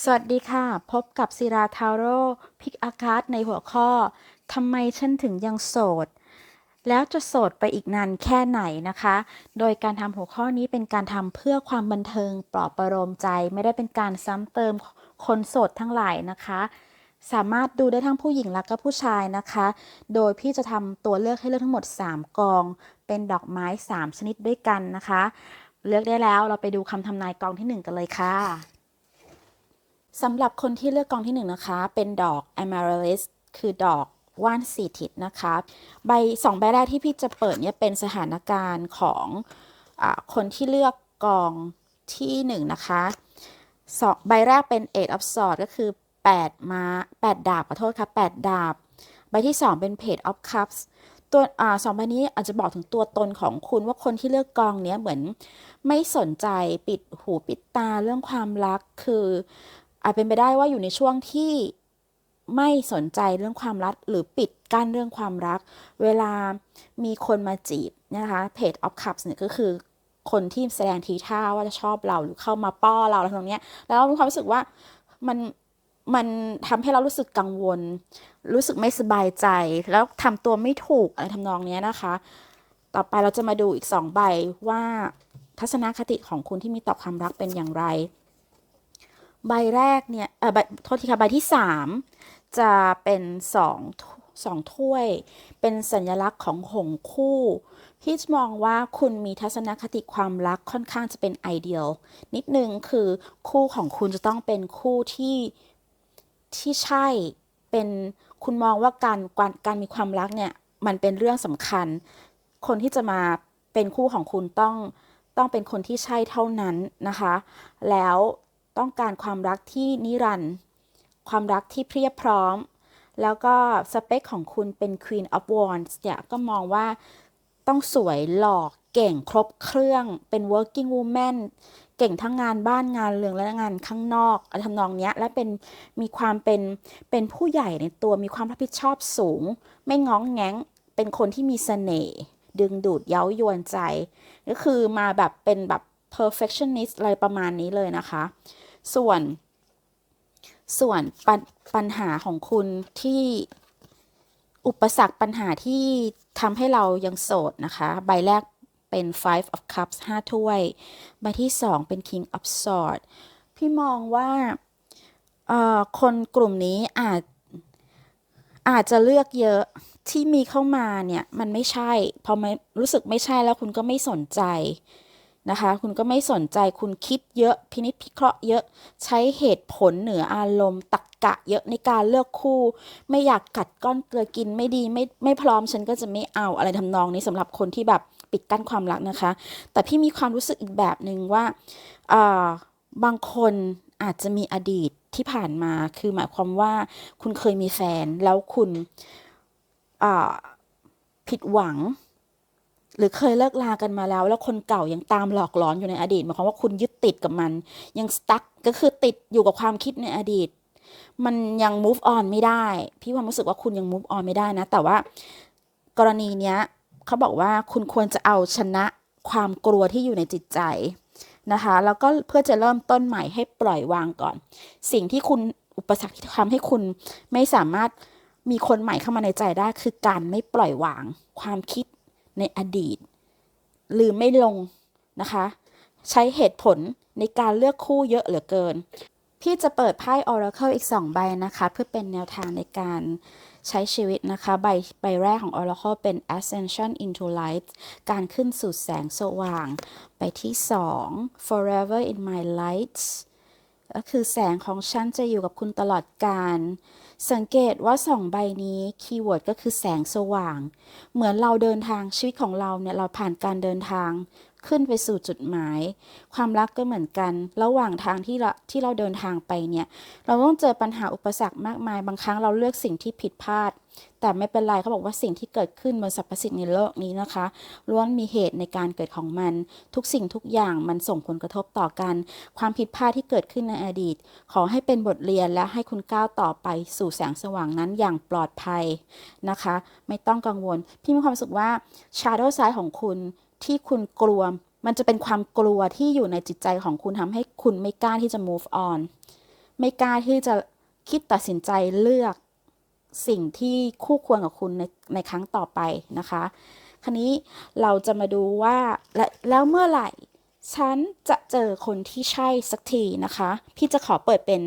สวัสดีค่ะ พบกับศิราทาโร่พิกอากาศในหัวข้อทำไมฉันถึงยังโสด แล้วจะโสดไปอีกนานแค่ไหนนะคะ โดยการทำหัวข้อนี้เป็นการทำเพื่อความบันเทิงปลอบประโลมใจ ไม่ได้เป็นการซ้ำเติมคนโสดทั้งหลายนะคะ สามารถดูได้ทั้งผู้หญิงและก็ผู้ชายนะคะ โดยพี่จะทำตัวเลือกให้เลือกทั้งหมด 3 กอง เป็นดอกไม้ 3 ชนิดด้วยกันนะคะ เลือกได้แล้วเราไปดูคำทำนายกองที่ 1 กันเลยค่ะ สำหรับคนที่เลือกกองที่หนึ่งนะคะ เป็นดอก amaryllis คือดอกว่านสีทิศนะคะ ใบสองใบแรกที่พี่จะเปิดเนี่ยเป็นสถานการณ์ของอคนที่เลือกกองที่หนึ่งนะคะสองใบแรกเป็น eight of swords ก็คือ 8 มา 8 ดาบขอโทษค่ะ 8 ดาบ ใบที่ 2 เป็น page of cups ตัวอสองใบนี้อาจจะบอกถึงตัวตนของคุณว่าคนที่เลือกกองเนี้ยเหมือนไม่สนใจปิดหูปิดตาเรื่องความรักคือ อาจเป็นไปได้ว่าอยู่ในช่วงที่ไม่สนใจเรื่องความรักหรือปิดกั้นเรื่องความรัก เวลามีคนมาจีบนะคะเพจ of cups เนี่ยก็คือคนที่แสดงทีท่าว่าจะชอบเราหรือเข้ามาป้อเราอะไรตรงเนี้ยแล้วเรามีความรู้สึกว่ามันมันทำให้เรารู้สึกกังวล รู้สึกไม่สบายใจ แล้วทำตัวไม่ถูกอะไรทำนองเนี้ยนะคะ ต่อไปเราจะมาดูอีกสองใบว่าทัศนคติของคุณที่มีต่อความรักเป็นอย่างไร ใบแรกเนี่ยเออใบโทษทีค่ะใบที่สามจะเป็นสองสองถ้วย เป็นสัญลักษณ์ของหงคู่พี่มองว่าคุณมีทัศนคติความรักค่อนข้างจะเป็นไอเดียลนิดนึงคือคู่ของคุณจะต้องเป็นคู่ที่ที่ใช่เป็นคุณมองว่าการการการมีความรักเนี่ยมันเป็นเรื่องสำคัญ คนที่จะมาเป็นคู่ของคุณต้องต้องเป็นคนที่ใช่เท่านั้นนะคะ แล้ว ต้องการความรักที่นิรันดร์ความรักที่เพียบพร้อม แล้วก็สเปคของคุณเป็น Queen of Wands เนี่ยก็มองว่าต้องสวยหล่อเก่งครบเครื่องเป็น working woman เก่งทั้งงานบ้านงานเรือนและงานข้างนอกทำนองเนี้ยและเป็นมีความเป็นเป็นผู้ใหญ่ในตัวมีความรับผิดชอบสูง ไม่ง้องแง้งเป็นคนที่มีเสน่ห์ดึงดูดเย้ายวนใจ ก็คือมาแบบเป็นแบบ perfectionist อะไรประมาณนี้เลยนะคะ ส่วน ส่วนปปัญหาของคุณที่อุปสรรคปัญหาที่ทำให้เรายังโสดนะคะ ใบแรกเป็น five of cups ห้าถ้วย ใบที่สองเป็น king of swords พี่มองว่าคนกลุ่มนี้อาจอาจจะเลือกเยอะที่มีเข้ามาเนี่ย มันไม่ใช่ พอไม่รู้สึกไม่ใช่แล้วคุณก็ไม่สนใจ นะคะ คุณก็ไม่สนใจคุณคิดเยอะพินิจพิเคราะห์เยอะใช้เหตุผลเหนืออารมณ์ตรรกกะเยอะในการเลือกคู่ ไม่อยากกัดก้อนเกลือกินไม่ดีไม่ไม่พร้อมฉันก็จะไม่เอาอะไรทำนองนี้สำหรับคนที่แบบปิดกั้นความรักนะคะ แต่พี่มีความรู้สึกอีกแบบหนึ่งว่าบางคนอาจจะมีอดีตที่ผ่านมาคือหมายความว่าคุณเคยมีแฟนแล้วคุณผิดหวัง หรือเคยเลิกลากันมาแล้ว แล้วคนเก่ายังตามหลอกหลอนอยู่ในอดีตหมายความว่าคุณยึดติดกับมัน ยังสตั๊กก็คือติดอยู่กับความคิดในอดีต มันยัง move on ไม่ได้ พี่ความรู้สึกว่าคุณยัง move on ไม่ได้นะ แต่ว่ากรณีเนี้ยเขาบอกว่าคุณควรจะเอาชนะความกลัวที่อยู่ในจิตใจนะคะ แล้วก็เพื่อจะเริ่มต้นใหม่ให้ปล่อยวางก่อน สิ่งที่คุณอุปสรรคที่ทำให้คุณไม่สามารถมีคนใหม่เข้ามาในใจได้คือการไม่ปล่อยวาง ความคิด ในอดีต ลืมไม่ลงนะคะ ใช้เหตุผลในการเลือกคู่เยอะเหลือเกิน พี่จะเปิดไพ่ Oracle อีก 2 ใบนะคะ เพื่อเป็นแนวทางในการใช้ชีวิตนะคะ ใบใบแรกของ Oracle เป็น Ascension into Light การขึ้นสู่แสงสว่าง ใบที่ 2 Forever in my light ก็คือแสงของฉันจะอยู่กับคุณตลอดกาล สังเกตว่าสองใบนี้คีย์เวิร์ดก็คือแสงสว่าง เหมือนเราเดินทางชีวิตของเราเนี่ยเราผ่านการเดินทาง ขึ้นไปสู่จุดหมาย ความรักก็เหมือนกัน ระหว่างทางที่เราที่เราเดินทางไปเนี่ย เราต้องเจอปัญหาอุปสรรคมากมาย บางครั้งเราเลือกสิ่งที่ผิดพลาด แต่ไม่เป็นไรเขาบอกว่าสิ่งที่เกิดขึ้นบนสรรพสิ่งในโลกนี้นะคะล้วนมีเหตุในการเกิดของมัน ทุกสิ่งทุกอย่างมันส่งผลกระทบต่อกัน ความผิดพลาดที่เกิดขึ้นในอดีต ขอให้เป็นบทเรียนและให้คุณก้าวต่อไปสู่แสงสว่างนั้นอย่างปลอดภัยนะคะ ไม่ต้องกังวล พี่มีความรู้สึกว่า shadow side ของคุณ ที่คุณกลัว มันจะเป็นความกลัวที่อยู่ในจิตใจของคุณทำให้คุณไม่กล้าที่จะ move on ไม่กล้าที่จะคิดตัดสินใจเลือกสิ่งที่คู่ควรกับคุณในในครั้งต่อไปนะคะ คราวนี้เราจะมาดูว่าและแล้วเมื่อไหร่ ฉันจะเจอคนที่ใช่สักทีนะคะ พี่จะขอเปิดเป็น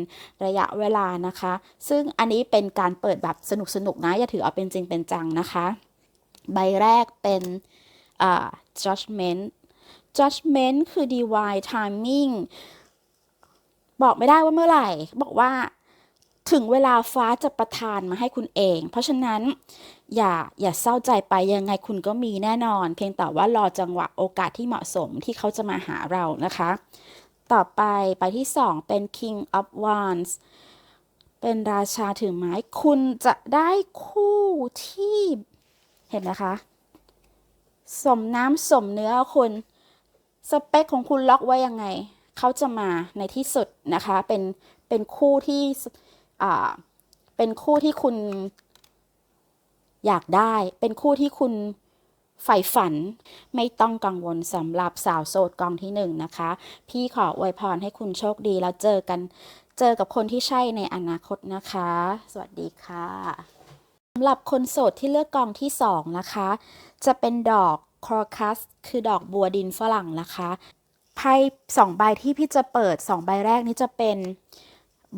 ระยะเวลานะคะ ซึ่งอันนี้เป็นการเปิดแบบสนุกๆนนะ อย่าถือเอาเป็นจริงเป็นจังนะคะ ใบแรกเป็น judgment judgment คือ divine timing บอกไม่ได้ว่าเมื่อไหร่ บอกว่าถึงเวลาฟ้าจะประทานมาให้คุณเอง เพราะฉะนั้นอย่าอย่าเศร้าใจไปยังไงคุณก็มีแน่นอน เพียงแต่ว่ารอจังหวะโอกาสที่เหมาะสมที่เขาจะมาหาเรานะคะ ต่อไปไปที่สองเป็น king of wands เป็นราชาถือไม้ คุณจะได้คู่ที่เห็นนะคะ สมน้ำสมเนื้อคุณสเปคของคุณล็อกไว้ยังไง เขาจะมาในที่สุดนะคะ เป็นเป็นคู่ที่อ่าเป็นคู่ที่คุณอยากได้ เป็นคู่ที่คุณใฝ่ฝันไม่ต้องกังวลสำหรับสาวโสดกองที่หนึ่งนะคะ พี่ขออวยพรให้คุณโชคดีแล้วเจอกันเจอกับคนที่ใช่ในอนาคตนะคะ สวัสดีค่ะสำหรับคนโสดที่เลือกกองที่2นะคะ จะเป็นดอกคอคัสคือดอกบัวดินฝรั่งนะคะไพ่สองใบที่พี่จะเปิด2ใบแรกนี้จะเป็น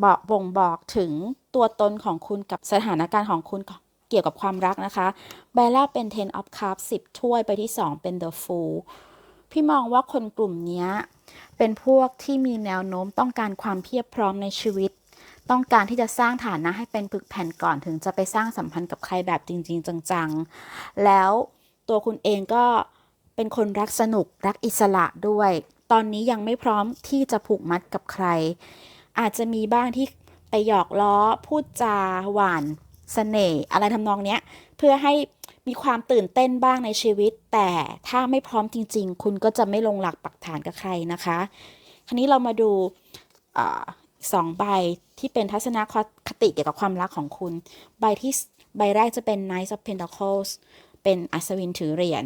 บอกบ่งบอกถึงตัวตนของคุณกับสถานการณ์ของคุณเกี่ยวกับความรักนะคะ ใบแรกเป็น ten of cups 10 ถ้วย ใบที่ 2 เป็น the fool พี่มองว่าคนกลุ่มนี้เป็นพวกที่มีแนวโน้มต้องการความเพียบพร้อมในชีวิต ต้องการที่จะสร้างฐานะให้เป็นปึกแผ่นก่อนถึงจะไปสร้างสัมพันธ์กับใครแบบจริง ๆ จัง ๆ แล้ว ตัวคุณเองก็เป็นคนรักสนุกรักอิสระด้วย ตอนนี้ยังไม่พร้อมที่จะผูกมัดกับใคร อาจจะมีบ้างที่ไปหยอกล้อพูดจาหวานเสน่ห์อะไรทำนองเนี้ย เพื่อให้มีความตื่นเต้นบ้างในชีวิต แต่ถ้าไม่พร้อมจริง ๆ คุณก็จะไม่ลงหลักปักฐานกับใครนะคะคราวนี้เรามาดูอสองใบที่เป็นทัศนคติเกี่ยวกับความรักของคุณ ใบที่ใบแรกจะเป็น Knight of Pentacles เป็นอัศวินถือเหรียญ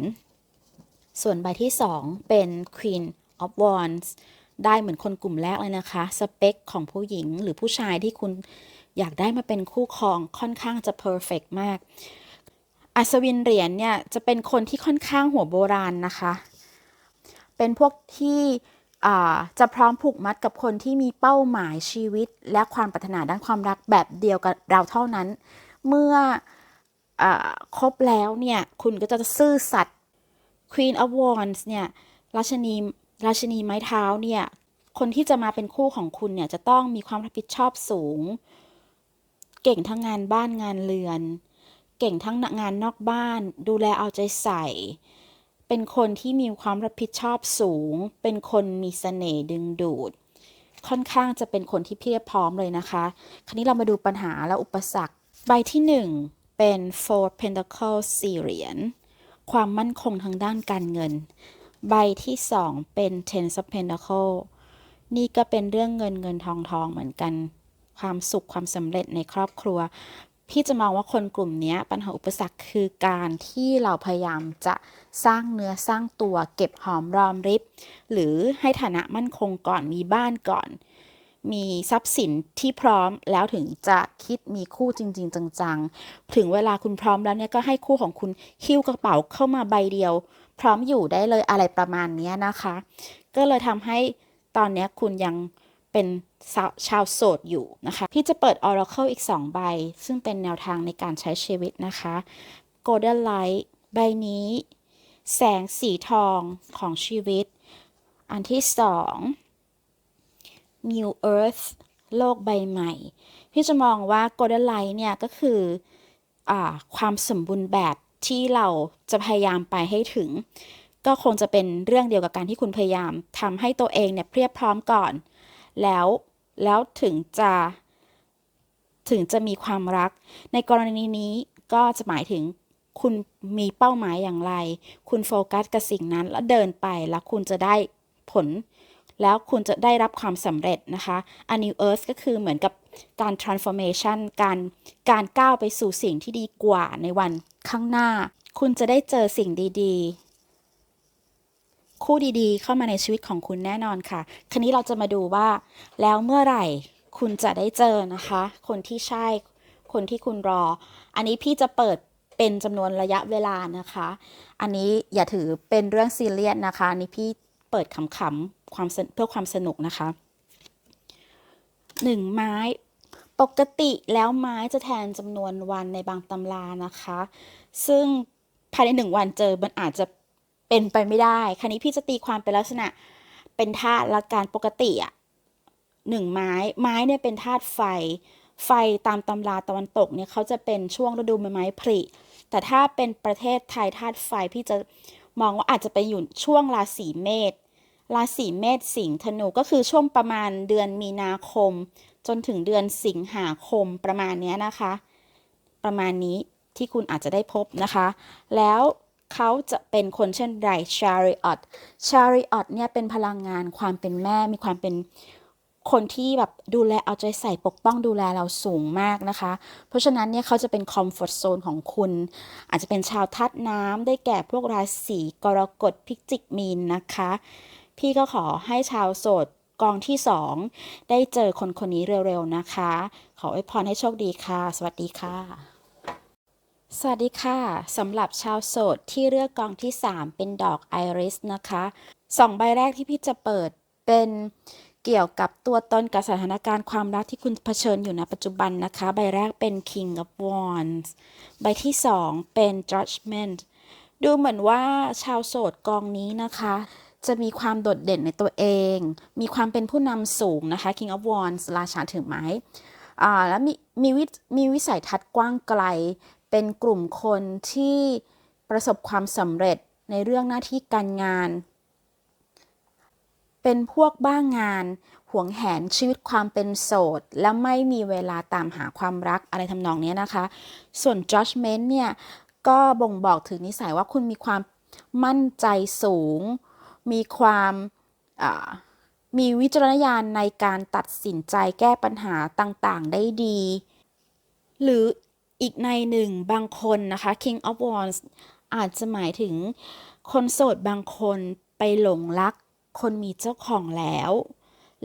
ส่วนใบที่สองเป็น Queen of Wands ได้เหมือนคนกลุ่มแรกเลยนะคะ สเปคของผู้หญิงหรือผู้ชายที่คุณอยากได้มาเป็นคู่ครองค่อนข้างจะ perfect มาก อัศวินเหรียญเนี่ย จะเป็นคนที่ค่อนข้างหัวโบราณนะคะ เป็นพวกที่จะพร้อมผูกมัดกับคนที่มีเป้าหมายชีวิต และความปรารถนาด้านความรักแบบเดียวกับเราเท่านั้น เมื่อ ครบแล้วเนี่ย คุณก็จะซื่อสัตย์ Queen of Wands เนี่ยราชนีราชนีไม้เท้าเนี่ย คนที่จะมาเป็นคู่ของคุณเนี่ย จะต้องมีความรับผิดชอบสูง เก่งทั้งงานบ้านงานเรือน เก่งทั้งงานนอกบ้าน ดูแลเอาใจใส่ เป็นคนที่มีความรับผิดชอบสูง เป็นคนมีเสน่ห์ดึงดูด ค่อนข้างจะเป็นคนที่เพียบพร้อมเลยนะคะ คราวนี้เรามาดูปัญหาและอุปสรรค ใบที่หนึ่ง เป็น four pentacles สี่เหรียญ ความมั่นคงทางด้านการเงิน ใบที่สองเป็น ten of pentacles นี่ก็เป็นเรื่องเงินเงินทองทองเหมือนกัน ความสุขความสำเร็จในครอบครัว พี่จะมองว่าคนกลุ่มนี้ปัญหาอุปสรรคคือการที่เราพยายามจะสร้างเนื้อสร้างตัวเก็บหอมรอมริบ หรือให้ฐานะมั่นคงก่อนมีบ้านก่อน มีทรัพย์สินที่พร้อมแล้วถึงจะคิดมีคู่จริง ๆ จังๆ ถึงเวลาคุณพร้อมแล้วเนี่ยก็ให้คู่ของคุณหิ้วกระเป๋าเข้ามาใบเดียว พร้อมอยู่ได้เลยอะไรประมาณนี้นะคะ ก็เลยทำให้ตอนนี้คุณยังเป็นชาวชาวโสดอยู่นะคะ พี่จะเปิด Oracle อีก 2 ใบ ซึ่งเป็นแนวทางในการใช้ชีวิตนะคะ Golden Light ใบนี้ แสงสีทองของชีวิต อันที่สอง New Earth โลกใบใหม่ พี่จะมองว่า Golden Light เนี่ยก็คืออความสมบูรณ์แบบที่เราจะพยายามไปให้ถึง ก็คงจะเป็นเรื่องเดียวกับการที่คุณพยายามทำให้ตัวเองเนี่ยเพียบพร้อมก่อน แล้วแล้วถึงจะถึงจะมีความรัก ในกรณีนี้ก็จะหมายถึงคุณมีเป้าหมายอย่างไร คุณโฟกัสกับสิ่งนั้นแล้วเดินไปแล้วคุณจะได้ผล แล้วคุณจะได้รับความสำเร็จนะคะ A New Earth ก็คือเหมือนกับการ transformation การการก้าวไปสู่สิ่งที่ดีกว่าในวันข้างหน้า คุณจะได้เจอสิ่งดีๆ คู่ดีๆ เข้ามาในชีวิตของคุณแน่นอนค่ะ คราวนี้เราจะมาดูว่า แล้วเมื่อไหร่คุณจะได้เจอนะคะ คนที่ใช่ คนที่คุณรอ อันนี้พี่จะเปิดเป็นจำนวนระยะเวลานะคะ อันนี้อย่าถือเป็นเรื่องซีเรียสนะคะ อันนี้พี่เปิดขำๆ ความเพื่อความสนุกนะคะหนึ่งไม้ปกติแล้วไม้จะแทนจำนวนวันในบางตำรานะคะ ซึ่งภายในหนึ่งวันเจอมันอาจจะเป็นไปไม่ได้ คราวนี้พี่จะตีความเป็นลักษณะเป็นธาตุละการปกติอะหนึ่งไม้ไม้เนี่ยเป็นธาตุไฟ ไฟตามตำราตะวันตกเนี่ยเขาจะเป็นช่วงฤดูใบไม้ผลิแต่ถ้าเป็นประเทศไทยธาตุไฟพี่จะมองว่าอาจจะไปอยู่ช่วงราศีเมษ ราศีเมษสิงห์ธนูก็คือช่วงประมาณเดือนมีนาคม จนถึงเดือนสิงหาคมประมาณเนี้ยนะคะ ประมาณนี้ที่คุณอาจจะได้พบนะคะ แล้วเขาจะเป็นคนเช่นไร chariot chariot เนี่ยเป็นพลังงานความเป็นแม่มีความเป็นคนที่แบบดูแลเอาใจใส่ปกป้องดูแลเราสูงมากนะคะ เพราะฉะนั้นเนี่ยเขาจะเป็น comfort zone ของคุณ อาจจะเป็นชาวทัดน้ำได้แก่พวกราศีกรกฎพิจิกมีนนะคะ พี่ก็ขอให้ชาวโสดกองที่สองได้เจอคนคนนี้เร็วๆนะคะ ขออวยพรให้โชคดีค่ะ สวัสดีค่ะ สวัสดีค่ะสำหรับชาวโสดที่เลือกกองที่ 3 เป็นดอกไอริสนะคะสองใบแรกที่พี่จะเปิดเป็นเกี่ยวกับตัวตนกับสถานการณ์ความรักที่คุณเผชิญอยู่ในปัจจุบันนะคะ ใบแรกเป็น King of Wands ใบที่ 2 เป็น Judgment ดูเหมือนว่าชาวโสดกองนี้นะคะ จะมีความโดดเด่นในตัวเอง มีความเป็นผู้นำสูงนะคะ King of Wands ราชาถือไม้แล้วมีมีวิมีวิสัยทัศน์กว้างไกล เป็นกลุ่มคนที่ประสบความสำเร็จในเรื่องหน้าที่การงาน เป็นพวกบ้างงาน หวงแหนชีวิตความเป็นโสด และไม่มีเวลาตามหาความรักอะไรทำนองนี้นะคะ ส่วน judgment เนี่ย ก็บ่งบอกถึงนิสัยว่าคุณมีความมั่นใจสูง มีความมีวิจารณญาณในการตัดสินใจแก้ปัญหาต่างๆ ได้ดี หรืออีกในหนึ่งบางคนนะคะ King of Wands อาจจะหมายถึงคนโสดบางคนไปหลงรัก คนมีเจ้าของแล้ว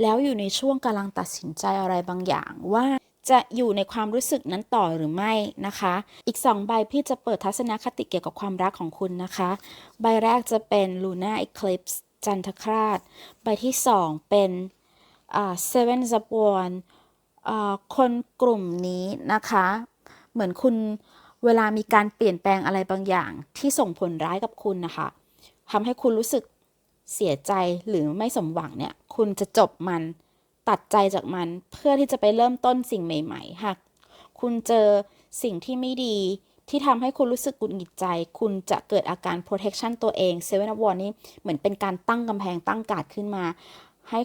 แล้วอยู่ในช่วงกำลังตัดสินใจอะไรบางอย่างว่า จะอยู่ในความรู้สึกนั้นต่อหรือไม่นะคะ อีกสองใบพี่จะเปิดทัศนคติเกี่ยวกับความรักของคุณนะคะ ใบแรกจะเป็น Luna Eclipse จันทคราช ใบที่สองเป็น Seven of Wands คนกลุ่มนี้นะคะ เหมือนคุณเวลามีการเปลี่ยนแปลงอะไรบางอย่างที่ส่งผลร้ายกับคุณนะคะทำให้คุณรู้สึกเสียใจหรือไม่สมหวังเนี่ย คุณจะจบมัน ตัดใจจากมันเพื่อที่จะไปเริ่มต้นสิ่งใหม่ ๆ หากคุณเจอสิ่งที่ไม่ดีที่ทำให้คุณรู้สึกกุดหงิดใจ คุณจะเกิดอาการ protection ตัวเอง Seven of Wands นี่เหมือนเป็นการตั้งกำแพงตั้งการ์ดขึ้นมา ให้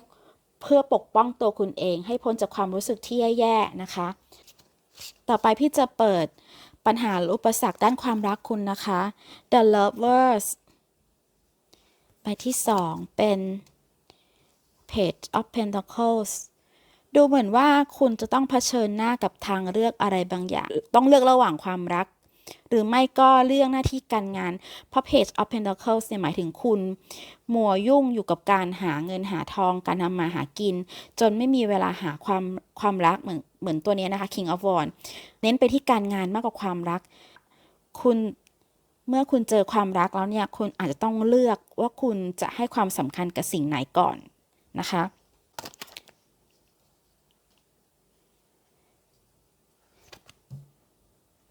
เพื่อปกป้องตัวคุณเอง ให้พ้นจากความรู้สึกที่แย่ๆนะคะ ต่อไปพี่จะเปิดปัญหาอุปสรรคด้านความรักคุณนะคะ The Lovers ใบที่สองเป็น Page of Pentacles ดูเหมือนว่าคุณจะต้องเผชิญหน้ากับทางเลือกอะไรบางอย่าง ต้องเลือกระหว่างความรัก หรือไม่ก็เรื่องหน้าที่การงาน เพราะ Page of Pentacles เนี่ยหมายถึงคุณ มัวยุ่งอยู่กับการหาเงินหาทองการทำมาหากิน จนไม่มีเวลาหาความความรักเหมือนเหมือนตัวนี้นะคะ King of Wands เน้นไปที่การงานมากกว่าความรัก คุณเมื่อคุณเจอความรักแล้วเนี่ย คุณอาจจะต้องเลือกว่าคุณจะให้ความสำคัญกับสิ่งไหนก่อน นะคะ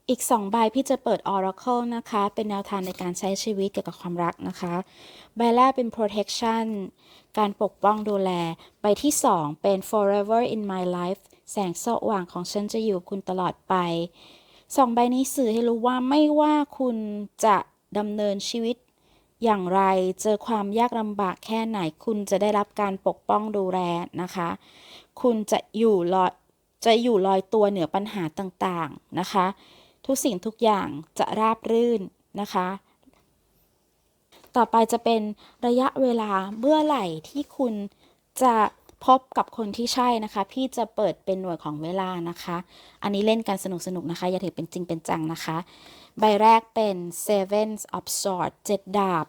อีกสองใบพี่จะเปิด Oracle นะคะ เป็นแนวทางในการใช้ชีวิตเกี่ยวกับความรักนะคะ ใบแรกเป็น protection การปกป้องดูแล ใบที่สองเป็น forever in my life แสงสว่างของฉันจะอยู่คุณตลอดไปสองใบนี้สื่อให้รู้ว่าไม่ว่าคุณจะดำเนินชีวิต อย่างไรเจอความยากลำบากแค่ไหน คุณจะได้รับการปกป้องดูแลนะคะ คุณจะอยู่ลอยจะอยู่ลอยตัวเหนือปัญหาต่างๆนะคะ ทุกสิ่งทุกอย่างจะราบรื่นนะคะ ต่อไปจะเป็นระยะเวลาเมื่อไหร่ที่คุณจะ พบกับคนที่ใช่นะคะ พี่จะเปิดเป็นหน่วยของเวลานะคะ อันนี้เล่นกันสนุกๆนะคะ อย่าถือเป็นจริงเป็นจังนะคะ ใบแรกเป็น Seven of Swords เจ็ดดาบ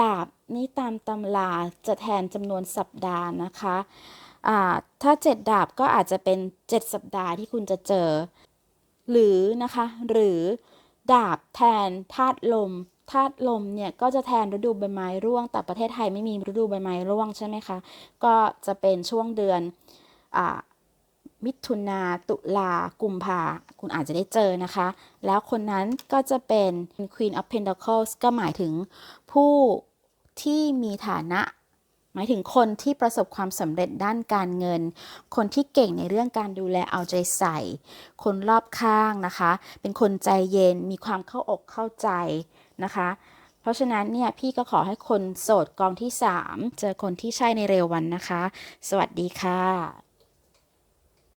ดาบนี้ตามตำราจะแทนจำนวนสัปดาห์นะคะอ่าถ้า 7 ดาบก็อาจจะเป็น 7 สัปดาห์ที่คุณจะเจอ หรือนะคะ หรือดาบแทนธาตุลม ธาตุลมเนี่ยก็จะแทนฤดูใบไม้ร่วง แต่ประเทศไทยไม่มีฤดูใบไม้ร่วงใช่ไหมคะ ก็จะเป็นช่วงเดือนอมิถุนาตุลากุมภาคุณอาจจะได้เจอนะคะ แล้วคนนั้นก็จะเป็น Queen of Pentacles ก็หมายถึงผู้ที่มีฐานะ หมายถึงคนที่ประสบความสำเร็จด้านการเงิน คนที่เก่งในเรื่องการดูแลเอาใจใส่ คนรอบข้างนะคะ เป็นคนใจเย็นมีความเข้าอกเข้าใจ นะคะ เพราะฉะนั้นเนี่ยพี่ก็ขอให้คนโสดกองที่ 3 เจอคนที่ใช่ในเร็ววันนะคะ สวัสดีค่ะ